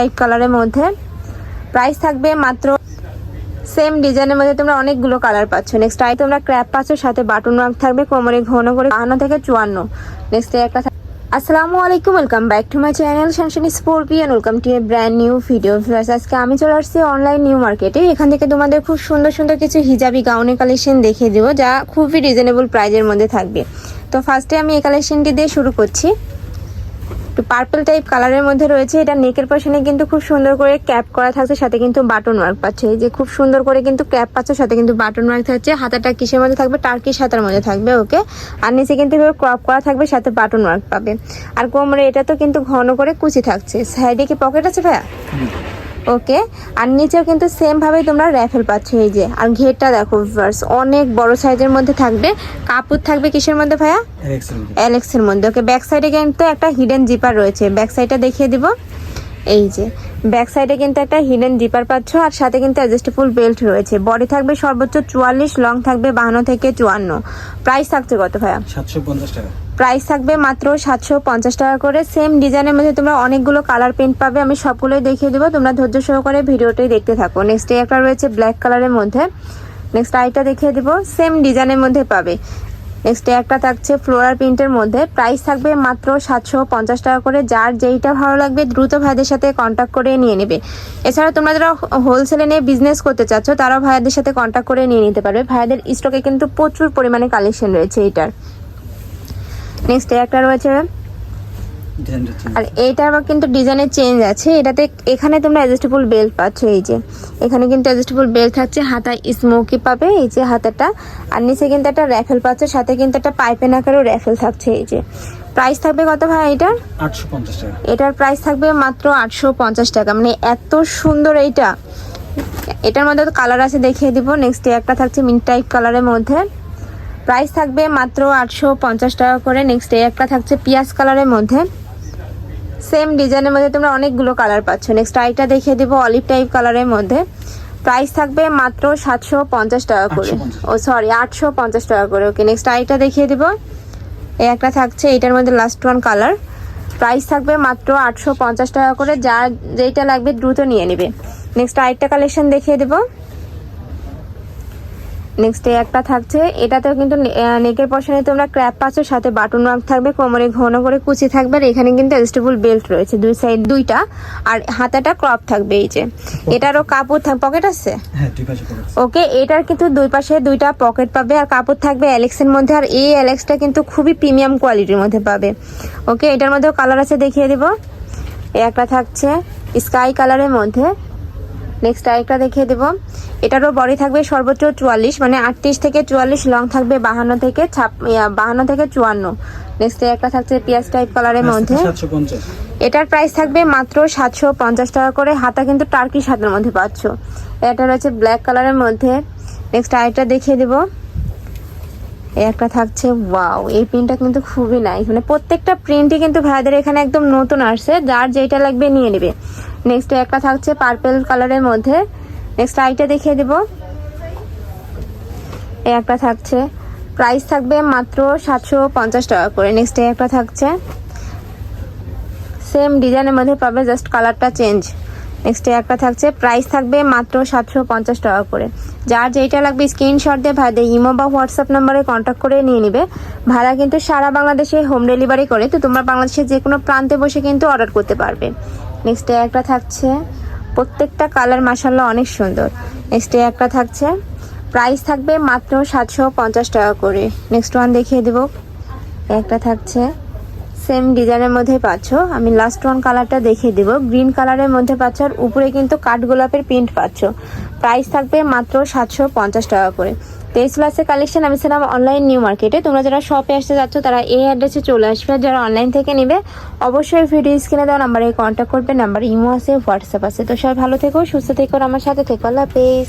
Type কালারের মধ্যে। Price থাকবে মাত্র সেম ডিজাইনের মধ্যে তোমরা অনেকগুলো কালার পাচ্ছ। নেক্সট আই তোমরা ক্র্যাপ পাচ্ছ, সাথে বাটন ওয়ার্ক থাকবে, কোমরে ঘন করে বাহান্ন থেকে চুয়ান্ন। নেক্সট একটা আসসালামু আলাইকুম welcome back to my channel শানশানি স্পোর্পিয়ান welcome to a brand new video আজকে আমি চলে আসছি অনলাইন নিউ মার্কেটে এখান থেকে তোমাদের খুব সুন্দর সুন্দর কিছু হিজাবি গাউনের কালেকশন দেখিয়ে দেবো, যা খুবই রিজনেবল প্রাইজের মধ্যে থাকবে। তো ফার্স্টে আমি এই কালেকশনটি দিয়ে শুরু করছি। একটু পার্পল টাইপ কালারের মধ্যে রয়েছে। এটা নেকের পশনে কিন্তু খুব সুন্দর করে ক্যাপ করা থাকছে, সাথে কিন্তু বাটন ওয়ার্ক পাচ্ছে। এই যে খুব সুন্দর করে কিন্তু ক্যাপ পাচ্ছে, সাথে কিন্তু বাটন ওয়ার্ক থাকছে। হাতাটা কিসের মধ্যে থাকবে? টার্কিশ হাতার মধ্যে থাকবে ওকে আর নিচে কিন্তু ক্রপ করা থাকবে, সাথে বাটন ওয়ার্ক পাবে। আর কোমরে এটা তো কিন্তু ঘন করে কুচি থাকছে। সাইডে কি পকেট আছে ভাইয়া? ওকে আর নিচেও কিন্তু সেম ভাবে তোমরা র্যাফেল পাচ্ছ এই যে। আর ঘেরটা দেখো অনেক বড় সাইজের মধ্যে থাকবে। কাপড় থাকবে কিসের মধ্যে ভাইয়া? অ্যালেক্সের মধ্যে। ওকে ব্যাক সাইডে কিন্তু একটা হিডেন জিপার রয়েছে। ব্যাক সাইডটা দেখিয়ে দিব। এই যে ব্যাক সাইডে কিন্তু একটা হিডেন ডিপার পাচ্ছ আর সাথে কিন্তু অ্যাডজাস্টেবল বেল্ট রয়েছে। বডি থাকবে সর্বোচ্চ চুয়াল্লিশ লং থাকবে বাহান্ন থেকে চুয়ান্ন। প্রাইস থাকছে কত ভাইয়া? সাতশো পঞ্চাশ টাকা। প্রাইস থাকবে মাত্র সাতশো পঞ্চাশ টাকা করে। সেম ডিজাইনের মধ্যে তোমরা অনেকগুলো কালার প্রিন্ট পাবে। আমি সবগুলোই দেখিয়ে দেবো। তোমরা ধৈর্য সহকারে ভিডিওটাই দেখতে থাকো। নেক্সট একটা রয়েছে ব্ল্যাক কালারের মধ্যে। নেক্সট আইটা দেখিয়ে দেবো। সেম ডিজাইনের মধ্যে পাবে। নেক্সট একটা থাকছে ফ্লোরাল প্রিন্টের মধ্যে। প্রাইস থাকবে মাত্র সাতশো পঞ্চাশ টাকা করে। যার যেইটা ভালো লাগবে, দ্রুত ভাইদের সাথে কন্ট্যাক্ট করে নিয়ে নেবে। এছাড়া তোমরা যারা হোলসেলে নিয়ে বিজনেস করতে চাচ্ছ, তারাও ভাইয়াদের সাথে কন্ট্যাক্ট করে নিয়ে নিতে পারবে। ভাইয়াদের স্টকে কিন্তু প্রচুর পরিমাণে কালেকশন রয়েছে এইটার। নেক্সট একটা রয়েছে আর এইটার আবার কিন্তু ডিজাইনের চেঞ্জ আছে। এটাতে এখানে তোমরা অ্যাডজাস্টেবল বেল্ট পাচ্ছ এই যে। এখানে কিন্তু অ্যাডজাস্টেবল বেল্ট থাকছে হাতায় স্মোকি পাবে এই যে হাতাটা। আর নিচে কিন্তু একটা র্যাফেল পাচ্ছে সাথে কিন্তু একটা পাইপেন আকারও র্যাফেল থাকছে এই যে। প্রাইস থাকবে কত ভাই এটার? আটশো টাকা। এটার প্রাইস থাকবে মাত্র আটশো পঞ্চাশ টাকা। মানে এত সুন্দর এইটা। এটার মধ্যে তো কালার আছে দেখিয়ে দিব। নেক্সট একটা থাকছে মিন্ট টাইপ কালারের মধ্যে। প্রাইস থাকবে মাত্র আটশো পঞ্চাশ টাকা করে। নেক্সট একটা থাকছে পিয়াজ কালারের মধ্যে। সেম ডিজাইনের মধ্যে তোমরা অনেকগুলো কালার পাচ্ছ। নেক্সট আইটা দেখিয়ে দেবো অলিভ টাইপ কালারের মধ্যে। প্রাইস থাকবে মাত্র সাতশো পঞ্চাশ টাকা করে। ও সরি আটশো পঞ্চাশ টাকা করে। ওকে নেক্সট আইটা দেখিয়ে দেবো। এই একটা থাকছে এটার মধ্যে লাস্ট ওয়ান কালার প্রাইস থাকবে মাত্র আটশো পঞ্চাশ টাকা করে। যার যেইটা লাগবে দ্রুত নিয়ে নেবে। নেক্সট আরেকটা কালেকশন দেখিয়ে দেবো। নেক্সট একটা থাকছে এটাতেও কিন্তু নেকের পশনে তোমরা ক্র্যাপ পাচ্ছ সাথে বাটন ওয়ার্ক থাকবে কোমরে ঘন করে কুচি থাকবে আর এখানে কিন্তু অ্যাডজাস্টেবল বেল্ট রয়েছে দুই সাইড দুইটা আর হাতাটা ক্রপ থাকবে এই যে। এটারও কাপড় পকেট আছে? হ্যাঁ দুই পাশে ওকে এটার কিন্তু দুই পাশে দুইটা পকেট পাবে আর কাপড় থাকবে অ্যালেক্সের মধ্যে আর এই অ্যালেক্সটা কিন্তু খুবই প্রিমিয়াম কোয়ালিটির মধ্যে পাবে। ওকে এটার মধ্যেও কালার আছে দেখিয়ে দেবো। একটা থাকছে স্কাই কালারের মধ্যে। নেক্সট আরেকটা দেখিয়ে দেবো। এটারও বডি থাকবে সর্বোচ্চ চুয়াল্লিশ মানে আটত্রিশ থেকে চুয়াল্লিশ লং থাকবে বাহান্ন থেকে ছাপ বাহান্ন থেকে চুয়ান্ন। নেক্সট একটা থাকছে পিয়াজ টাইপ কালারের মধ্যে। এটার প্রাইস থাকবে মাত্র সাতশো পঞ্চাশ টাকা করে। হাতা কিন্তু টার্কিশ হাতের মধ্যে পাচ্ছ। এটা রয়েছে ব্ল্যাক কালারের মধ্যে। নেক্সট আরেকটা দেখিয়ে দেবো। একটা থাকছে ওয়াও এই প্রিন্টটা কিন্তু খুবই নাইস মানে প্রত্যেকটা প্রিন্টই কিন্তু ভাইদের এখানে একদম নতুন আসছে। যার যেটা লাগবে নিয়ে নেবে। নেক্সট একটা থাকছে পার্পেল কালারের মধ্যে। নেক্সট আইটা দেখিয়ে দেবো। এই একটা থাকছে। প্রাইস থাকবে মাত্র সাতশো পঞ্চাশ টাকা করে। নেক্সট একটা থাকছে। সেম ডিজাইনের মধ্যে পাবে জাস্ট কালারটা চেঞ্জ নেক্সট একটা থাকছে। প্রাইস থাকবে মাত্র সাতশো পঞ্চাশ টাকা করে। যার যেটা লাগবে স্ক্রিনশট দিয়ে ভাইদের ইমো বা হোয়াটসঅ্যাপ নাম্বারে কন্ট্যাক্ট করে নিয়ে নিবে। ভাড়া কিন্তু সারা বাংলাদেশে হোম ডেলিভারি করে। তো তোমরা বাংলাদেশের যে কোনো প্রান্তে বসে কিন্তু অর্ডার করতে পারবে। নেক্সট একটা থাকছে। প্রত্যেকটা কালার মাসাল্লাহ অনেক সুন্দর। নেক্সট একটা থাকছে। প্রাইস থাকবে মাত্র সাতশো পঞ্চাশ টাকা করে। নেক্সট ওয়ান দেখিয়ে দেবো। একটা থাকছে। সেম ডিজাইনের মধ্যে পাচ্ছ। আমি লাস্ট ওয়ান কালারটা দেখিয়ে দিব। গ্রিন কালারের মধ্যে পাচ্ছ আর উপরে কিন্তু কাঠগোলাপের প্রিন্ট পাচ্ছ। প্রাইস থাকবে মাত্র সাতশো পঞ্চাশ টাকা করে। তেইশ ক্লাসের কালেকশন আমি ছিলাম অনলাইন নিউ মার্কেটে তোমরা যারা শপে আসতে যাচ্ছ, তারা এই অ্যাড্রেসে চলে আসবে। যারা অনলাইন থেকে নেবে, অবশ্যই ভিডিও স্ক্রিনে দেওয়া নাম্বারে কন্ট্যাক্ট করবে। নাম্বার ইমো আছে হোয়াটসঅ্যাপ আছে। তো সবাই ভালো থেকো, সুস্থ থেকো আমার সাথে থেকো। আল্লাহ হাফেজ।